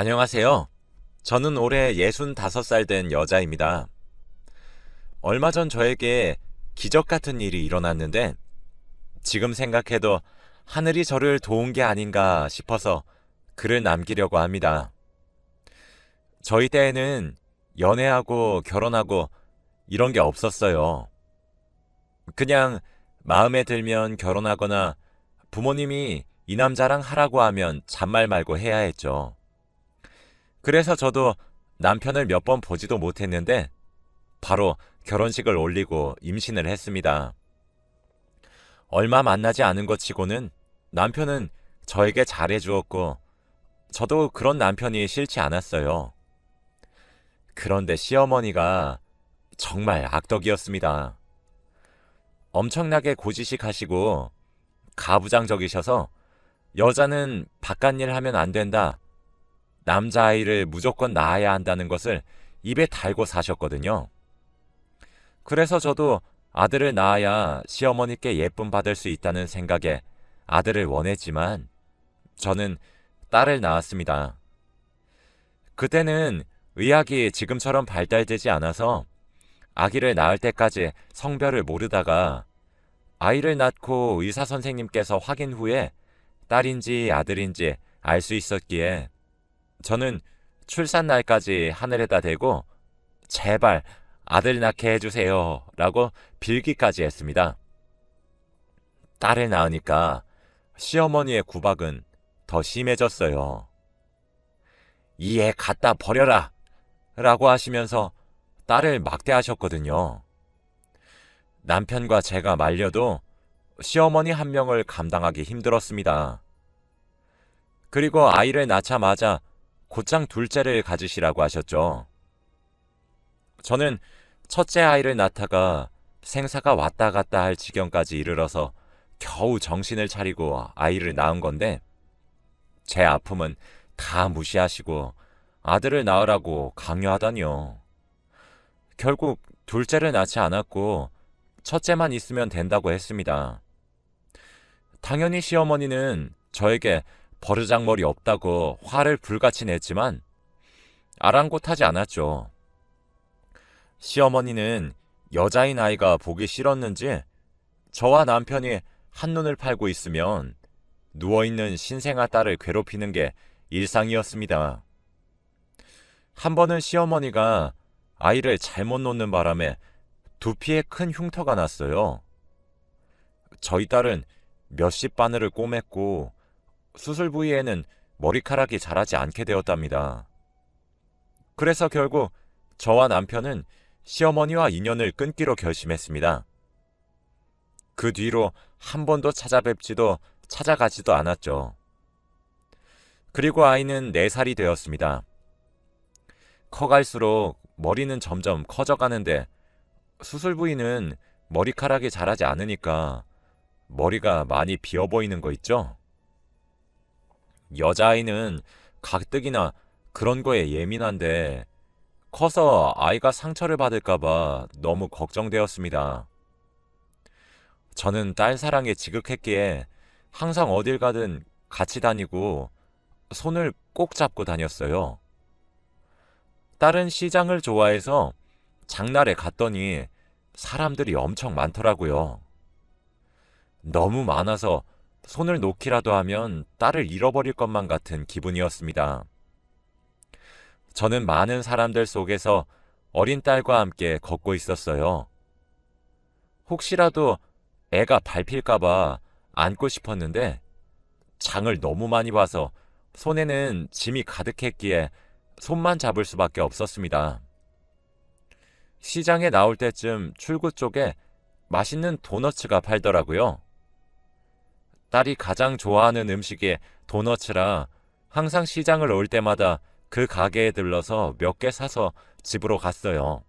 안녕하세요. 저는 올해 65살 된 여자입니다. 얼마 전 저에게 기적 같은 일이 일어났는데 지금 생각해도 하늘이 저를 도운 게 아닌가 싶어서 글을 남기려고 합니다. 저희 때에는 연애하고 결혼하고 이런 게 없었어요. 그냥 마음에 들면 결혼하거나 부모님이 이 남자랑 하라고 하면 잔말 말고 해야 했죠. 그래서 저도 남편을 몇 번 보지도 못했는데 바로 결혼식을 올리고 임신을 했습니다. 얼마 만나지 않은 것 치고는 남편은 저에게 잘해주었고 저도 그런 남편이 싫지 않았어요. 그런데 시어머니가 정말 악덕이었습니다. 엄청나게 고지식 하시고 가부장적이셔서 여자는 바깥일 하면 안 된다. 남자아이를 무조건 낳아야 한다는 것을 입에 달고 사셨거든요. 그래서 저도 아들을 낳아야 시어머니께 예쁨 받을 수 있다는 생각에 아들을 원했지만 저는 딸을 낳았습니다. 그때는 의학이 지금처럼 발달되지 않아서 아기를 낳을 때까지 성별을 모르다가 아이를 낳고 의사 선생님께서 확인 후에 딸인지 아들인지 알 수 있었기에 저는 출산 날까지 하늘에다 대고 제발 아들 낳게 해주세요 라고 빌기까지 했습니다. 딸을 낳으니까 시어머니의 구박은 더 심해졌어요. 이 애 갖다 버려라 라고 하시면서 딸을 막대하셨거든요. 남편과 제가 말려도 시어머니 한 명을 감당하기 힘들었습니다. 그리고 아이를 낳자마자 곧장 둘째를 가지시라고 하셨죠. 저는 첫째 아이를 낳다가 생사가 왔다 갔다 할 지경까지 이르러서 겨우 정신을 차리고 아이를 낳은 건데 제 아픔은 다 무시하시고 아들을 낳으라고 강요하다니요. 결국 둘째를 낳지 않았고 첫째만 있으면 된다고 했습니다. 당연히 시어머니는 저에게 버르장머리 없다고 화를 불같이 냈지만 아랑곳하지 않았죠. 시어머니는 여자인 아이가 보기 싫었는지 저와 남편이 한눈을 팔고 있으면 누워있는 신생아 딸을 괴롭히는 게 일상이었습니다. 한 번은 시어머니가 아이를 잘못 놓는 바람에 두피에 큰 흉터가 났어요. 저희 딸은 몇십 바늘을 꼬맸고 수술 부위에는 머리카락이 자라지 않게 되었답니다. 그래서 결국 저와 남편은 시어머니와 인연을 끊기로 결심했습니다. 그 뒤로 한 번도 찾아뵙지도 찾아가지도 않았죠. 그리고 아이는 4살이 되었습니다. 커갈수록 머리는 점점 커져가는데 수술 부위는 머리카락이 자라지 않으니까 머리가 많이 비어 보이는 거 있죠? 여자아이는 가뜩이나 그런 거에 예민한데 커서 아이가 상처를 받을까봐 너무 걱정되었습니다. 저는 딸 사랑에 지극했기에 항상 어딜 가든 같이 다니고 손을 꼭 잡고 다녔어요. 딸은 시장을 좋아해서 장날에 갔더니 사람들이 엄청 많더라고요. 너무 많아서 손을 놓기라도 하면 딸을 잃어버릴 것만 같은 기분이었습니다. 저는 많은 사람들 속에서 어린 딸과 함께 걷고 있었어요. 혹시라도 애가 밟힐까봐 안고 싶었는데 장을 너무 많이 봐서 손에는 짐이 가득했기에 손만 잡을 수밖에 없었습니다. 시장에 나올 때쯤 출구 쪽에 맛있는 도너츠가 팔더라고요. 딸이 가장 좋아하는 음식이 도너츠라 항상 시장을 올 때마다 그 가게에 들러서 몇 개 사서 집으로 갔어요.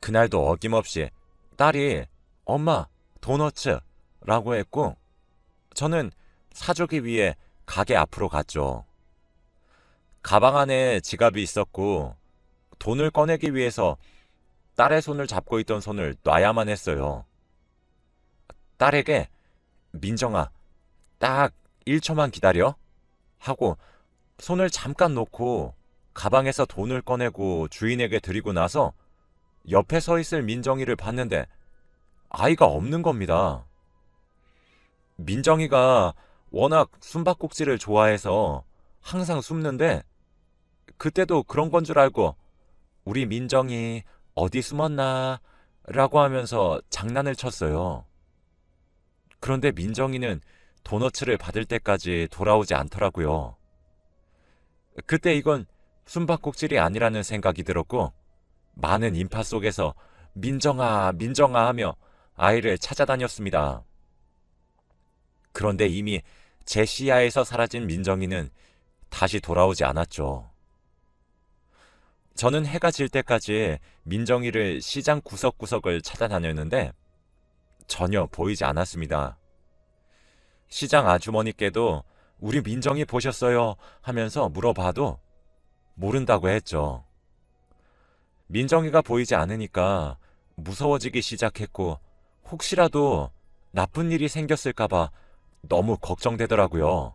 그날도 어김없이 딸이 엄마 도너츠 라고 했고 저는 사주기 위해 가게 앞으로 갔죠. 가방 안에 지갑이 있었고 돈을 꺼내기 위해서 딸의 손을 잡고 있던 손을 놔야만 했어요. 딸에게 민정아, 딱 1초만 기다려. 하고 손을 잠깐 놓고 가방에서 돈을 꺼내고 주인에게 드리고 나서 옆에 서 있을 민정이를 봤는데 아이가 없는 겁니다. 민정이가 워낙 숨바꼭질을 좋아해서 항상 숨는데 그때도 그런 건 줄 알고 우리 민정이 어디 숨었나 라고 하면서 장난을 쳤어요. 그런데 민정이는 도너츠를 받을 때까지 돌아오지 않더라고요. 그때 이건 숨바꼭질이 아니라는 생각이 들었고 많은 인파 속에서 민정아, 민정아 하며 아이를 찾아다녔습니다. 그런데 이미 제 시야에서 사라진 민정이는 다시 돌아오지 않았죠. 저는 해가 질 때까지 민정이를 시장 구석구석을 찾아다녔는데 전혀 보이지 않았습니다. 시장 아주머니께도 우리 민정이 보셨어요 하면서 물어봐도 모른다고 했죠. 민정이가 보이지 않으니까 무서워지기 시작했고 혹시라도 나쁜 일이 생겼을까봐 너무 걱정되더라고요.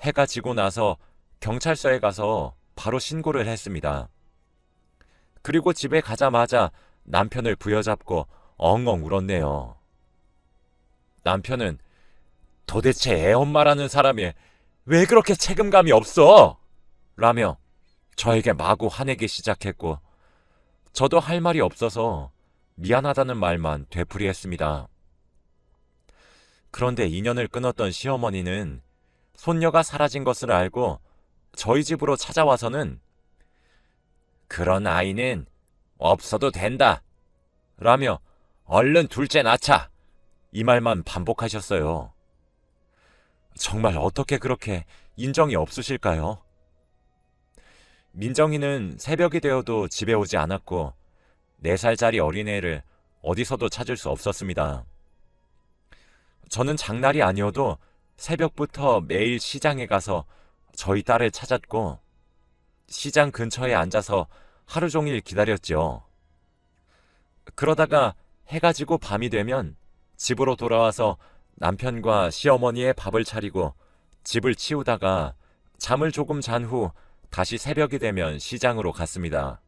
해가 지고 나서 경찰서에 가서 바로 신고를 했습니다. 그리고 집에 가자마자 남편을 부여잡고 엉엉 울었네요. 남편은 도대체 애 엄마라는 사람이 왜 그렇게 책임감이 없어? 라며 저에게 마구 화내기 시작했고 저도 할 말이 없어서 미안하다는 말만 되풀이했습니다. 그런데 인연을 끊었던 시어머니는 손녀가 사라진 것을 알고 저희 집으로 찾아와서는 그런 아이는 없어도 된다. 라며 얼른 둘째 낳자. 이 말만 반복하셨어요. 정말 어떻게 그렇게 인정이 없으실까요? 민정이는 새벽이 되어도 집에 오지 않았고 4살짜리 어린애를 어디서도 찾을 수 없었습니다. 저는 장날이 아니어도 새벽부터 매일 시장에 가서 저희 딸을 찾았고 시장 근처에 앉아서 하루 종일 기다렸죠. 그러다가 해가 지고 밤이 되면 집으로 돌아와서 남편과 시어머니의 밥을 차리고 집을 치우다가 잠을 조금 잔 후 다시 새벽이 되면 시장으로 갔습니다.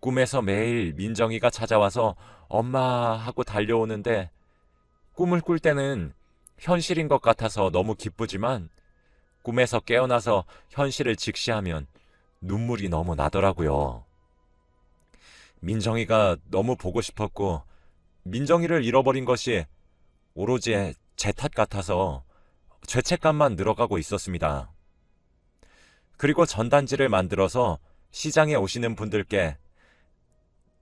꿈에서 매일 민정이가 찾아와서 엄마 하고 달려오는데 꿈을 꿀 때는 현실인 것 같아서 너무 기쁘지만 꿈에서 깨어나서 현실을 직시하면 눈물이 너무 나더라고요. 민정이가 너무 보고 싶었고 민정이를 잃어버린 것이 오로지 제 탓 같아서 죄책감만 늘어가고 있었습니다. 그리고 전단지를 만들어서 시장에 오시는 분들께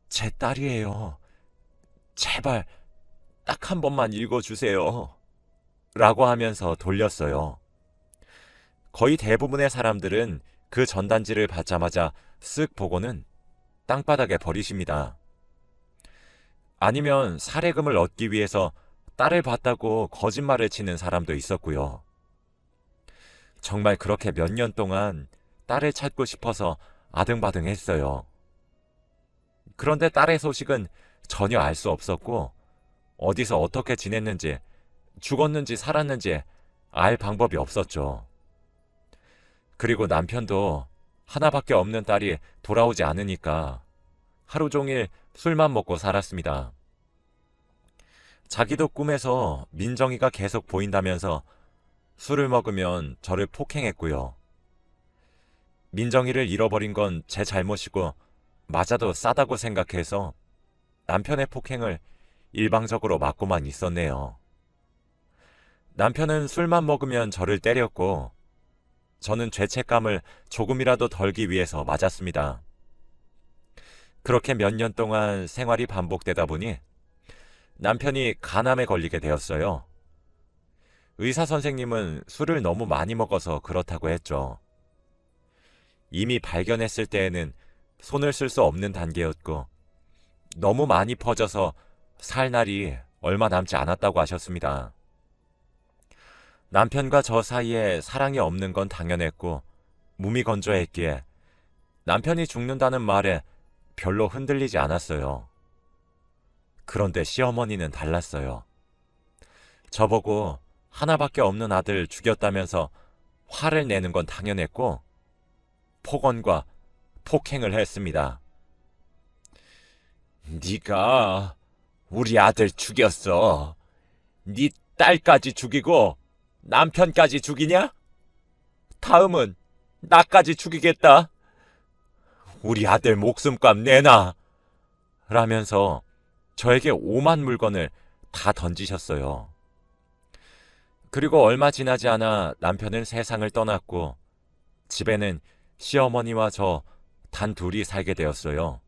제 딸이에요. 제발 딱 한 번만 읽어주세요. 라고 하면서 돌렸어요. 거의 대부분의 사람들은 그 전단지를 받자마자 쓱 보고는 땅바닥에 버리십니다. 아니면 사례금을 얻기 위해서 딸을 봤다고 거짓말을 치는 사람도 있었고요. 정말 그렇게 몇 년 동안 딸을 찾고 싶어서 아등바등 했어요. 그런데 딸의 소식은 전혀 알 수 없었고, 어디서 어떻게 지냈는지, 죽었는지 살았는지 알 방법이 없었죠. 그리고 남편도 하나밖에 없는 딸이 돌아오지 않으니까 하루 종일 술만 먹고 살았습니다. 자기도 꿈에서 민정이가 계속 보인다면서 술을 먹으면 저를 폭행했고요. 민정이를 잃어버린 건 제 잘못이고 맞아도 싸다고 생각해서 남편의 폭행을 일방적으로 맞고만 있었네요. 남편은 술만 먹으면 저를 때렸고 저는 죄책감을 조금이라도 덜기 위해서 맞았습니다. 그렇게 몇 년 동안 생활이 반복되다 보니 남편이 간암에 걸리게 되었어요. 의사 선생님은 술을 너무 많이 먹어서 그렇다고 했죠. 이미 발견했을 때에는 손을 쓸 수 없는 단계였고 너무 많이 퍼져서 살 날이 얼마 남지 않았다고 하셨습니다. 남편과 저 사이에 사랑이 없는 건 당연했고 무미건조했기에 남편이 죽는다는 말에 별로 흔들리지 않았어요. 그런데 시어머니는 달랐어요. 저보고 하나밖에 없는 아들 죽였다면서 화를 내는 건 당연했고 폭언과 폭행을 했습니다. 네가 우리 아들 죽였어. 네 딸까지 죽이고 남편까지 죽이냐? 다음은 나까지 죽이겠다. 우리 아들 목숨값 내놔. 라면서 저에게 오만 물건을 다 던지셨어요. 그리고 얼마 지나지 않아 남편은 세상을 떠났고 집에는 시어머니와 저 단 둘이 살게 되었어요.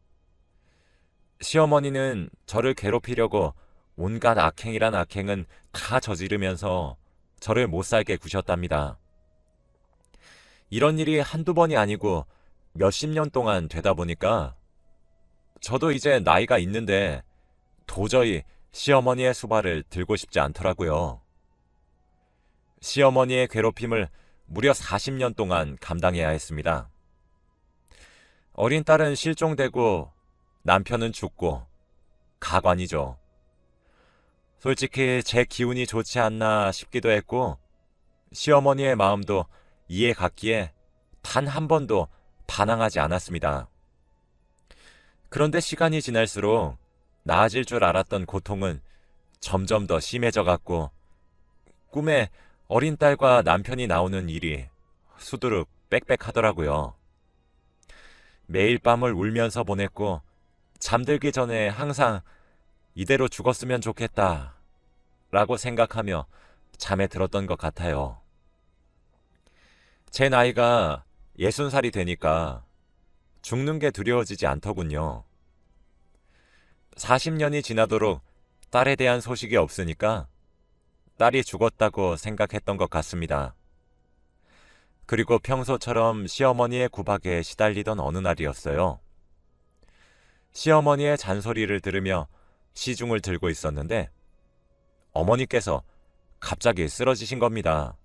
시어머니는 저를 괴롭히려고 온갖 악행이란 악행은 다 저지르면서 저를 못 살게 구셨답니다. 이런 일이 한두 번이 아니고 몇십 년 동안 되다 보니까 저도 이제 나이가 있는데 도저히 시어머니의 수발을 들고 싶지 않더라고요. 시어머니의 괴롭힘을 무려 40년 동안 감당해야 했습니다. 어린 딸은 실종되고 남편은 죽고 가관이죠. 솔직히 제 기운이 좋지 않나 싶기도 했고 시어머니의 마음도 이해 갔기에 단 한 번도 반항하지 않았습니다. 그런데 시간이 지날수록 나아질 줄 알았던 고통은 점점 더 심해져 갔고 꿈에 어린 딸과 남편이 나오는 일이 수두룩 빽빽하더라고요. 매일 밤을 울면서 보냈고 잠들기 전에 항상 이대로 죽었으면 좋겠다 라고 생각하며 잠에 들었던 것 같아요. 제 나이가 예순 살이 되니까 죽는 게 두려워지지 않더군요. 40년이 지나도록 딸에 대한 소식이 없으니까 딸이 죽었다고 생각했던 것 같습니다. 그리고 평소처럼 시어머니의 구박에 시달리던 어느 날이었어요. 시어머니의 잔소리를 들으며 시중을 들고 있었는데 어머니께서 갑자기 쓰러지신 겁니다.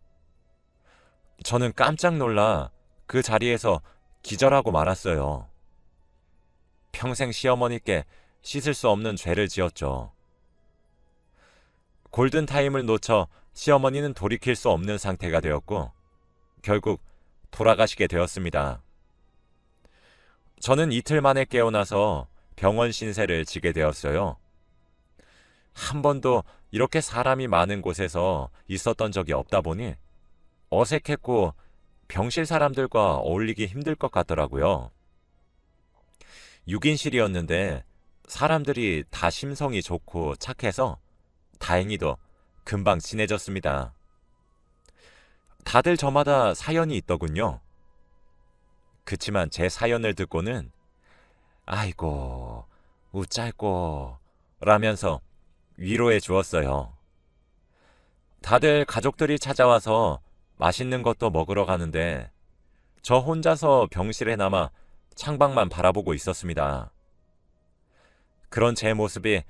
저는 깜짝 놀라 그 자리에서 기절하고 말았어요. 평생 시어머니께 씻을 수 없는 죄를 지었죠. 골든타임을 놓쳐 시어머니는 돌이킬 수 없는 상태가 되었고, 결국 돌아가시게 되었습니다. 저는 이틀 만에 깨어나서 병원 신세를 지게 되었어요. 한 번도 이렇게 사람이 많은 곳에서 있었던 적이 없다 보니 어색했고 병실 사람들과 어울리기 힘들 것 같더라고요. 6인실이었는데 사람들이 다 심성이 좋고 착해서 다행히도 금방 친해졌습니다. 다들 저마다 사연이 있더군요. 그치만 제 사연을 듣고는 아이고, 우짤꼬 라면서 위로해 주었어요. 다들 가족들이 찾아와서 맛있는 것도 먹으러 가는데 저 혼자서 병실에 남아 창밖만 바라보고 있었습니다. 그런 제 모습이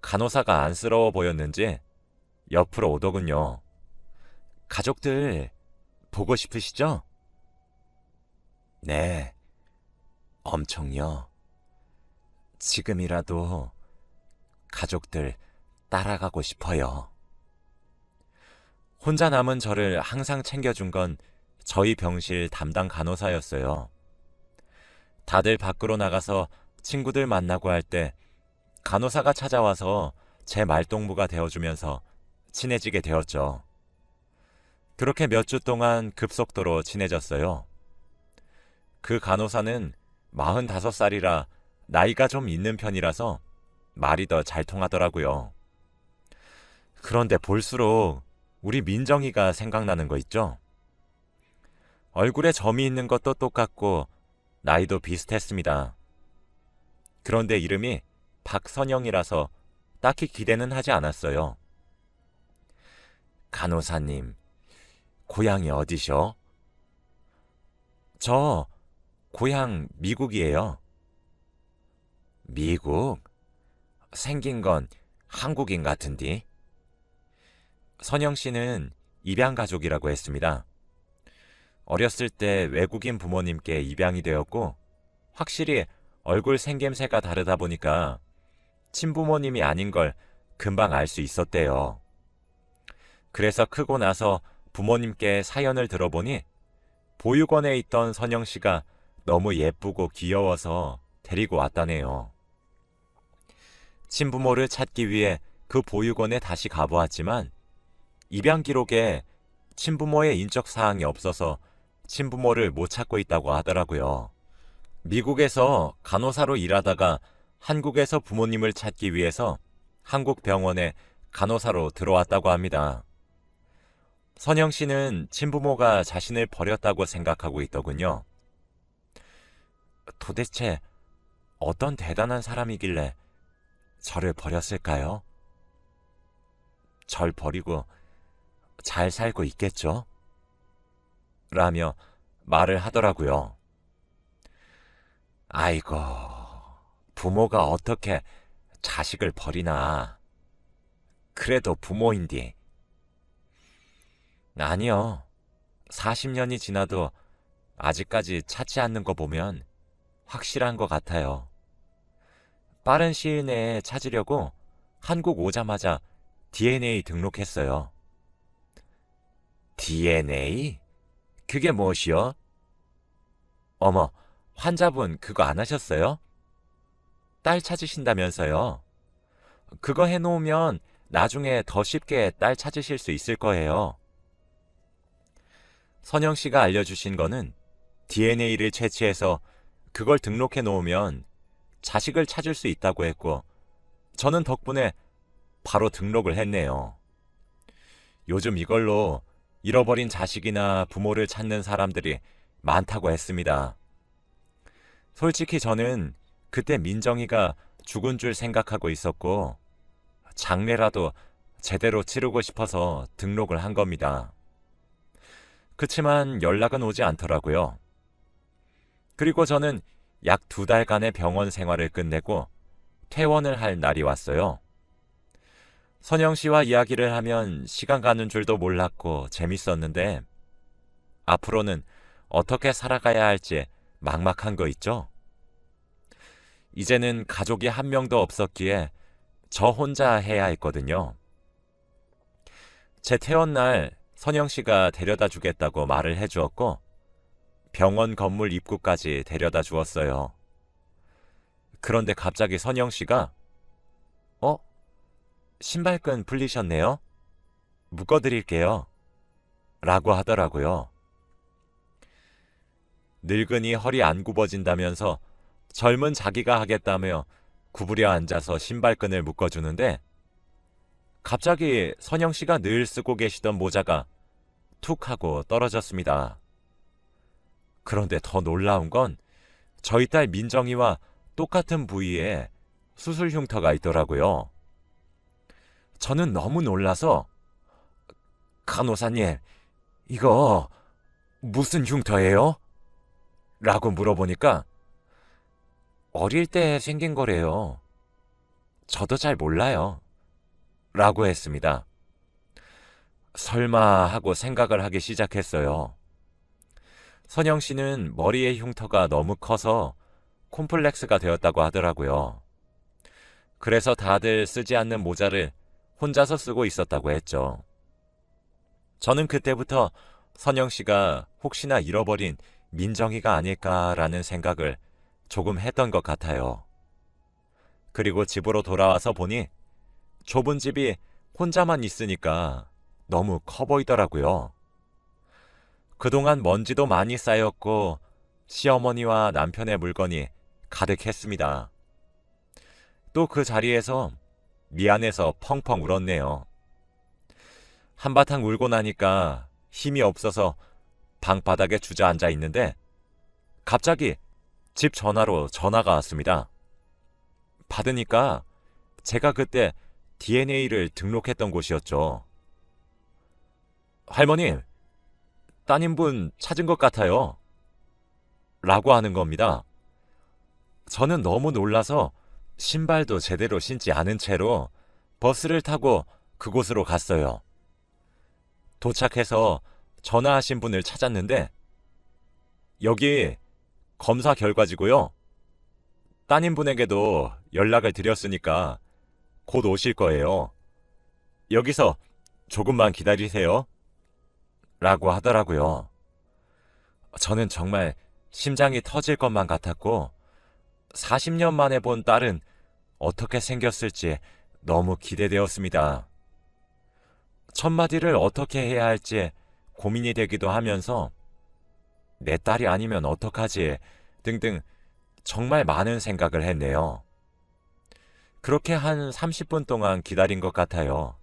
간호사가 안쓰러워 보였는지 옆으로 오더군요. 가족들 보고 싶으시죠? 네, 엄청요. 지금이라도 가족들 따라가고 싶어요. 혼자 남은 저를 항상 챙겨준 건 저희 병실 담당 간호사였어요. 다들 밖으로 나가서 친구들 만나고 할 때 간호사가 찾아와서 제 말동무가 되어주면서 친해지게 되었죠. 그렇게 몇 주 동안 급속도로 친해졌어요. 그 간호사는 45살이라 나이가 좀 있는 편이라서 말이 더 잘 통하더라고요. 그런데 볼수록 우리 민정이가 생각나는 거 있죠? 얼굴에 점이 있는 것도 똑같고 나이도 비슷했습니다. 그런데 이름이 박선영이라서 딱히 기대는 하지 않았어요. 간호사님, 고향이 어디셔? 저 고향 미국이에요. 미국? 생긴 건 한국인 같은디? 선영 씨는 입양 가족이라고 했습니다. 어렸을 때 외국인 부모님께 입양이 되었고, 확실히 얼굴 생김새가 다르다 보니까 친부모님이 아닌 걸 금방 알 수 있었대요. 그래서 크고 나서 부모님께 사연을 들어보니 보육원에 있던 선영 씨가 너무 예쁘고 귀여워서 데리고 왔다네요. 친부모를 찾기 위해 그 보육원에 다시 가보았지만 입양 기록에 친부모의 인적 사항이 없어서 친부모를 못 찾고 있다고 하더라고요. 미국에서 간호사로 일하다가 한국에서 부모님을 찾기 위해서 한국 병원에 간호사로 들어왔다고 합니다. 선영 씨는 친부모가 자신을 버렸다고 생각하고 있더군요. 도대체 어떤 대단한 사람이길래 저를 버렸을까요? 절 버리고 잘 살고 있겠죠? 라며 말을 하더라고요. 아이고, 부모가 어떻게 자식을 버리나. 그래도 부모인디. 아니요. 40년이 지나도 아직까지 찾지 않는 거 보면 확실한 것 같아요. 빠른 시일 내에 찾으려고 한국 오자마자 DNA 등록했어요. DNA? 그게 무엇이요? 어머, 환자분 그거 안 하셨어요? 딸 찾으신다면서요. 그거 해놓으면 나중에 더 쉽게 딸 찾으실 수 있을 거예요. 선영 씨가 알려주신 거는 DNA를 채취해서 그걸 등록해 놓으면 자식을 찾을 수 있다고 했고, 저는 덕분에 바로 등록을 했네요. 요즘 이걸로 잃어버린 자식이나 부모를 찾는 사람들이 많다고 했습니다. 솔직히 저는 그때 민정이가 죽은 줄 생각하고 있었고, 장례라도 제대로 치르고 싶어서 등록을 한 겁니다. 그치만 연락은 오지 않더라고요. 그리고 저는 약 두 달간의 병원 생활을 끝내고 퇴원을 할 날이 왔어요. 선영 씨와 이야기를 하면 시간 가는 줄도 몰랐고 재밌었는데 앞으로는 어떻게 살아가야 할지 막막한 거 있죠? 이제는 가족이 한 명도 없었기에 저 혼자 해야 했거든요. 제 퇴원 날 선영 씨가 데려다 주겠다고 말을 해 주었고 병원 건물 입구까지 데려다 주었어요. 그런데 갑자기 선영 씨가 어? 신발끈 풀리셨네요? 묶어드릴게요. 라고 하더라고요. 늙은이 허리 안 굽어진다면서 젊은 자기가 하겠다며 구부려 앉아서 신발끈을 묶어주는데 갑자기 선영 씨가 늘 쓰고 계시던 모자가 툭 하고 떨어졌습니다. 그런데 더 놀라운 건 저희 딸 민정이와 똑같은 부위에 수술 흉터가 있더라고요. 저는 너무 놀라서 간호사님, 이거 무슨 흉터예요? 라고 물어보니까 어릴 때 생긴 거래요. 저도 잘 몰라요. 라고 했습니다. 설마 하고 생각을 하기 시작했어요. 선영 씨는 머리의 흉터가 너무 커서 콤플렉스가 되었다고 하더라고요. 그래서 다들 쓰지 않는 모자를 혼자서 쓰고 있었다고 했죠. 저는 그때부터 선영 씨가 혹시나 잃어버린 민정이가 아닐까라는 생각을 조금 했던 것 같아요. 그리고 집으로 돌아와서 보니 좁은 집이 혼자만 있으니까 너무 커 보이더라고요. 그동안 먼지도 많이 쌓였고 시어머니와 남편의 물건이 가득했습니다. 또 그 자리에서 미안해서 펑펑 울었네요. 한바탕 울고 나니까 힘이 없어서 방바닥에 주저앉아 있는데 갑자기 집 전화로 전화가 왔습니다. 받으니까 제가 그때 DNA를 등록했던 곳이었죠. 할머님, 따님분 찾은 것 같아요. 라고 하는 겁니다. 저는 너무 놀라서 신발도 제대로 신지 않은 채로 버스를 타고 그곳으로 갔어요. 도착해서 전화하신 분을 찾았는데, 여기 검사 결과지고요. 따님분에게도 연락을 드렸으니까 곧 오실 거예요. 여기서 조금만 기다리세요. 라고 하더라고요. 저는 정말 심장이 터질 것만 같았고 40년 만에 본 딸은 어떻게 생겼을지 너무 기대되었습니다. 첫 마디를 어떻게 해야 할지 고민이 되기도 하면서 내 딸이 아니면 어떡하지 등등 정말 많은 생각을 했네요. 그렇게 한 30분 동안 기다린 것 같아요.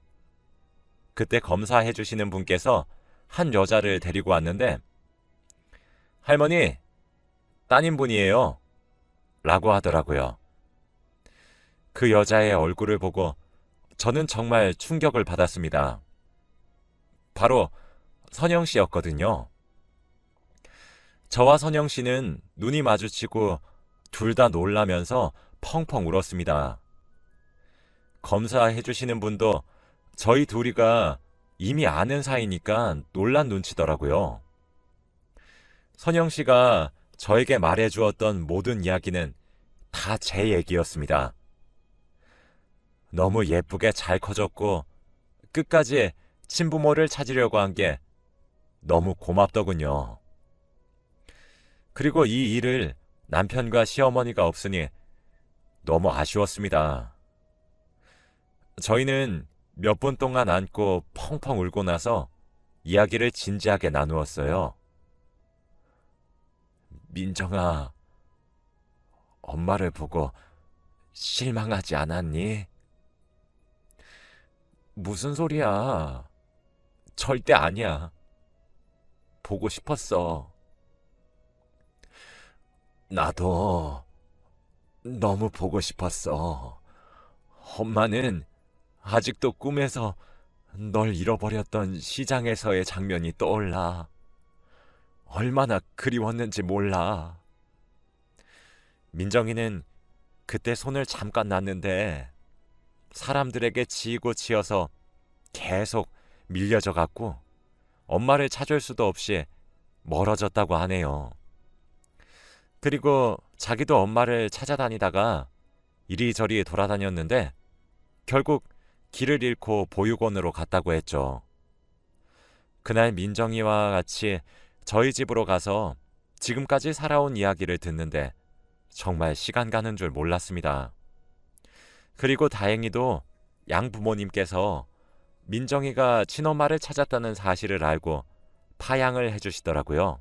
그때 검사해 주시는 분께서 한 여자를 데리고 왔는데 할머니 따님 분이에요. 라고 하더라고요. 그 여자의 얼굴을 보고 저는 정말 충격을 받았습니다. 바로 선영 씨였거든요. 저와 선영 씨는 눈이 마주치고 둘 다 놀라면서 펑펑 울었습니다. 검사해 주시는 분도 저희 둘이가 이미 아는 사이니까 놀란 눈치더라고요. 선영 씨가 저에게 말해 주었던 모든 이야기는 다 제 얘기였습니다. 너무 예쁘게 잘 커졌고 끝까지 친부모를 찾으려고 한 게 너무 고맙더군요. 그리고 이 일을 남편과 시어머니가 없으니 너무 아쉬웠습니다. 저희는 몇 분 동안 안고 펑펑 울고 나서 이야기를 진지하게 나누었어요. 민정아, 엄마를 보고 실망하지 않았니? 무슨 소리야. 절대 아니야. 보고 싶었어. 나도 너무 보고 싶었어. 엄마는 아직도 꿈에서 널 잃어버렸던 시장에서의 장면이 떠올라. 얼마나 그리웠는지 몰라. 민정이는 그때 손을 잠깐 놨는데 사람들에게 지이고 지어서 계속 밀려져 갔고 엄마를 찾을 수도 없이 멀어졌다고 하네요. 그리고 자기도 엄마를 찾아다니다가 이리저리 돌아다녔는데 결국 길을 잃고 보육원으로 갔다고 했죠. 그날 민정이와 같이 저희 집으로 가서 지금까지 살아온 이야기를 듣는데 정말 시간 가는 줄 몰랐습니다. 그리고 다행히도 양 부모님께서 민정이가 친엄마를 찾았다는 사실을 알고 파양을 해주시더라고요.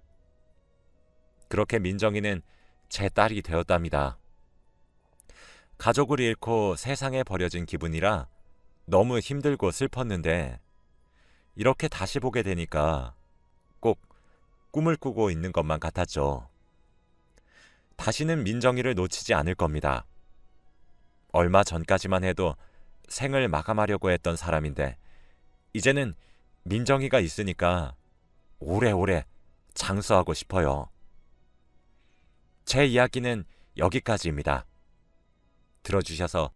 그렇게 민정이는 제 딸이 되었답니다. 가족을 잃고 세상에 버려진 기분이라 너무 힘들고 슬펐는데 이렇게 다시 보게 되니까 꼭 꿈을 꾸고 있는 것만 같았죠. 다시는 민정이를 놓치지 않을 겁니다. 얼마 전까지만 해도 생을 마감하려고 했던 사람인데 이제는 민정이가 있으니까 오래오래 장수하고 싶어요. 제 이야기는 여기까지입니다. 들어주셔서